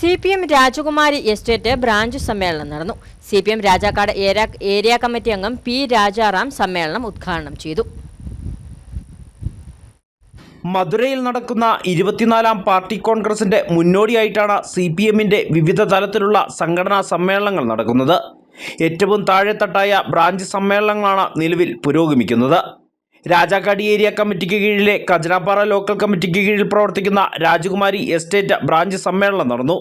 C P M Rajakumari estate branch സമ്മേളനം നടന്നു. C P M Rajakkad area committee അംഗം P Rajaram സമ്മേളനം ഉദ്ഘാടനം ചെയ്തു. മധുരയിൽ നടക്കുന്ന ഇരുപത്തിനാലാം പാർട്ടി കോൺഗ്രസിന്റെ മുന്നോടിയായിട്ടാണ് സി പി എമ്മിന്റെ വിവിധ തലത്തിലുള്ള സംഘടനാ സമ്മേളനങ്ങൾ നടക്കുന്നത്. ഏറ്റവും താഴെത്തട്ടായ ബ്രാഞ്ച് സമ്മേളനങ്ങളാണ് നിലവിൽ പുരോഗമിക്കുന്നത്. രാജാക്കാടി ഏരിയ കമ്മിറ്റിക്ക് കീഴിലെ കജനാപ്പാറ ലോക്കൽ കമ്മിറ്റിക്ക് കീഴിൽ പ്രവർത്തിക്കുന്ന രാജകുമാരി എസ്റ്റേറ്റ് ബ്രാഞ്ച് സമ്മേളനം നടന്നു.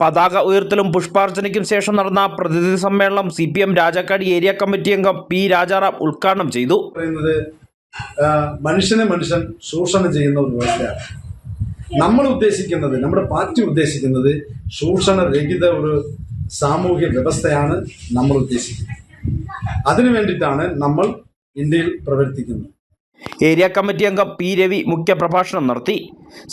പതാക ഉയർത്തലും പുഷ്പാർച്ചനയ്ക്കും ശേഷം നടന്ന പ്രതിനിധി സമ്മേളനം സി പി എം രാജാക്കാടി ഏരിയ കമ്മിറ്റി അംഗം പി രാജാറാം ഉദ്ഘാടനം ചെയ്തു. മനുഷ്യനെ മനുഷ്യൻ ചൂഷണം ചെയ്യുന്ന ഒരു വ്യവസ്ഥയാണ് നമ്മൾ ഉദ്ദേശിക്കുന്നത് നമ്മുടെ പാർട്ടി ഉദ്ദേശിക്കുന്നത് ചൂഷണരഹിത ഒരു സാമൂഹ്യ വ്യവസ്ഥയാണ് നമ്മൾ ഉദ്ദേശിക്കുന്നത്. അതിനു വേണ്ടിയിട്ടാണ് നമ്മൾ ഇന്ത്യയിൽ പ്രവർത്തിക്കുന്നു. ഏരിയ കമ്മിറ്റി അംഗം പി രവി മുഖ്യപ്രഭാഷണം നടത്തി.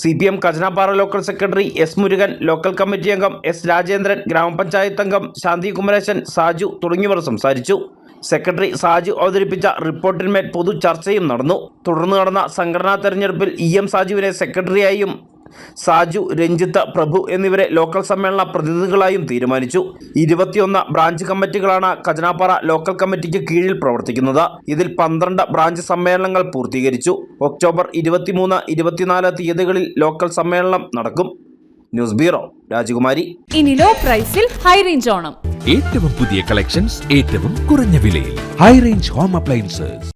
C P M Khajanapara local secretary S Murugan local committee അംഗം എസ് രാജേന്ദ്രൻ ഗ്രാമപഞ്ചായത്ത് അംഗം ശാന്തി കുമരേശൻ സാജു തുടങ്ങിയവർ സംസാരിച്ചു. സെക്രട്ടറി സാജു അവതരിപ്പിച്ച റിപ്പോർട്ടിന്മേൽ പൊതു ചർച്ചയും നടന്നു. തുടർന്ന് നടന്ന സംഘടനാ തെരഞ്ഞെടുപ്പിൽ ഇ എം സാജുവിനെ സെക്രട്ടറിയായും സാജു രഞ്ജിത്ത് പ്രഭു എന്നിവരെ ലോക്കൽ സമ്മേളന പ്രതിനിധികളായും തീരുമാനിച്ചു. ഇരുപത്തിയൊന്ന് ബ്രാഞ്ച് കമ്മിറ്റികളാണ് ഖജനാപ്പാറ ലോക്കൽ കമ്മിറ്റിക്ക് കീഴിൽ പ്രവർത്തിക്കുന്നത്. ഇതിൽ പന്ത്രണ്ട് ബ്രാഞ്ച് സമ്മേളനങ്ങൾ പൂർത്തീകരിച്ചു. ഒക്ടോബർ ഇരുപത്തിമൂന്ന് ഇരുപത്തിനാല് തീയതികളിൽ ലോക്കൽ സമ്മേളനം നടക്കും. ന്യൂസ് ബ്യൂറോ രാജകുമാരി. ഇനി ലോ പ്രൈസിൽ ഹൈ റേഞ്ച് ഓണം. ഏറ്റവും പുതിയ കളക്ഷൻസ് ഏറ്റവും കുറഞ്ഞ വിലയിൽ. High range home appliances